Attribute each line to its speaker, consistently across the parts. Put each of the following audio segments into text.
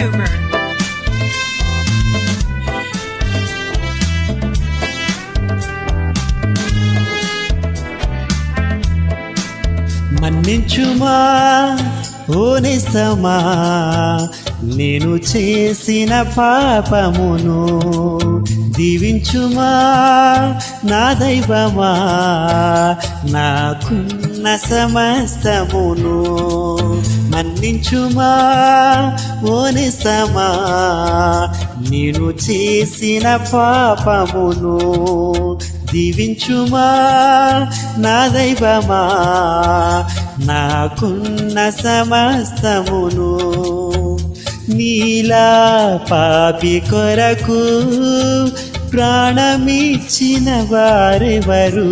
Speaker 1: Hoover.
Speaker 2: మన్నించుమా? ఓనిసమా నేను చేసిన పాపమును దీవించుమా? నా దైవమా? ఉన్న సమస్తమును మన్నించుమా? ఓనిస్తమా నేను చేసిన పాపమును దీవించుమా? నా దైవమా? నాకున్న సమస్తమును నీలా పాపి కొరకు ప్రాణమిచ్చిన వారెవరు?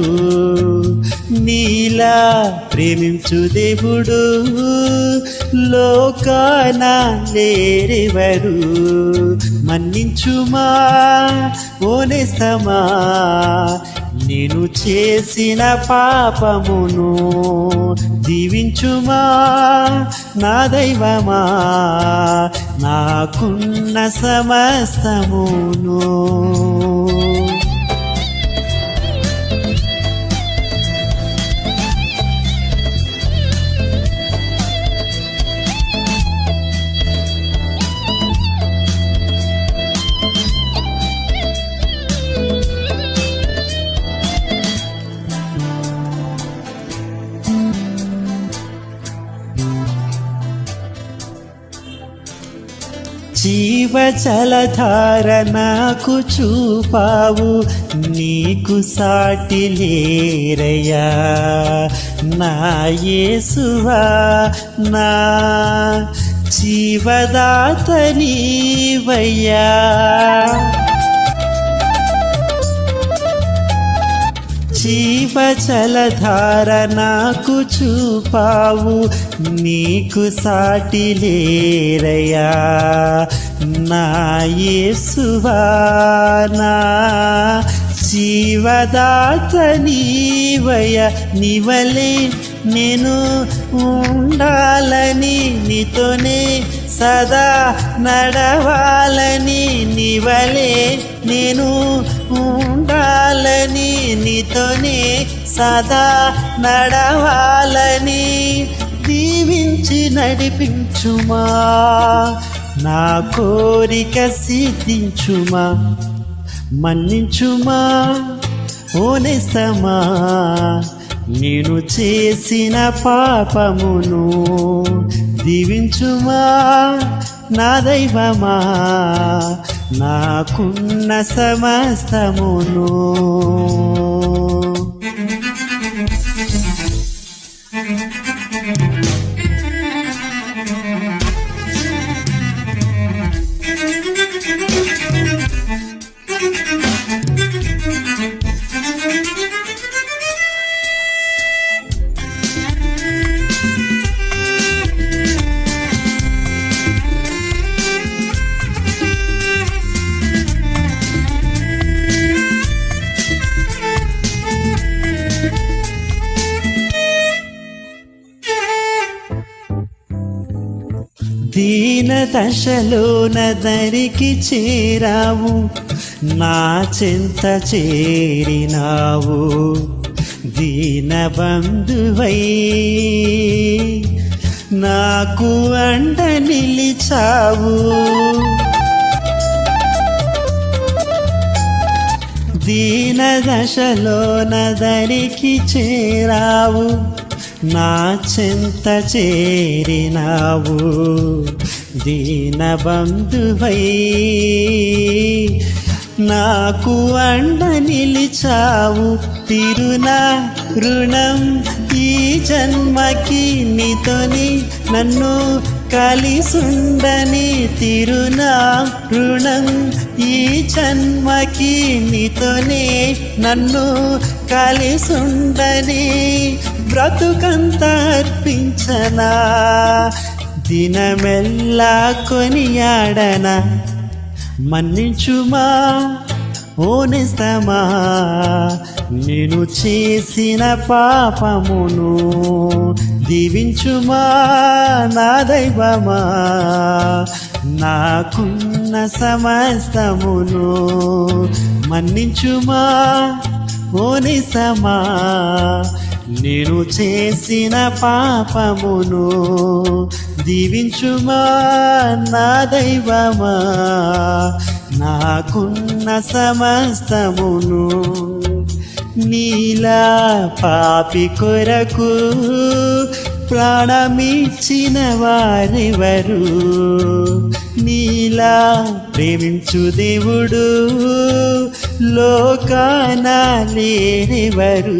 Speaker 2: ఇలా ప్రేమించు దేవుడు లోకాన లేరెవరు మన్నించుమా? ఓనేస్తమా? నేను చేసిన పాపమును దీవించుమా? నా దైవమా? నాకున్న సమస్తమును జీవ జీవజలధార నాకు చూపావు. నీకు సాటి లేరయ్యా. నా యేసువా నా జీవదాత నీవయ్యా. జీవజలధార నాకు చూపావు నీకు సాటి లేరయా నా యేసువా జీవదాత నీవయ నివలే నేను ఉండాలని నీతోనే సదా నడవాలని నివలే నేను ఉండాలని నీతోనే సదా నడవాలని దీవించి నడిపించుమా. నా కోరిక సిద్ధించుమా. మన్నించుమా. ఓనిస్తమా నేను చేసిన పాపమును దీవించుమా నా దైవమా? నాకున్న సమస్తమును. thank you దీన దశలోన దరికి చేరావు. నా చెంత చేరినావు. దీన బంధువై నాకు అండ నిలిచావు. దీన దశలోన దరికి చేరావు. నా చెంత చేరినావు. దీనబంధువై నాకు అండ నిలిచావు. తిరునా రుణం ఈ జన్మకి నీతోని నన్ను కలిసుండని తిరునా రుణం ఈ జన్మకి నీతోనే నన్ను కలిసుండని బ్రతుకంత అర్పించనా దినమెల్లా కొనియాడనా? మన్నించుమా? ఓనిస్తమా నేను చేసిన పాపమును దీవించుమా? నా దైవమా? నాకున్న సమస్తమును మన్నించుమా? ఓనిసమా నేను చేసిన పాపమును దీవించుమా నా దైవమా? నాకున్న సమస్తమును నీలా పాపి కొరకు ప్రాణమిచ్చిన వారెవరు? నీలా ప్రేమించు దేవుడు లోకాన లేరెవరు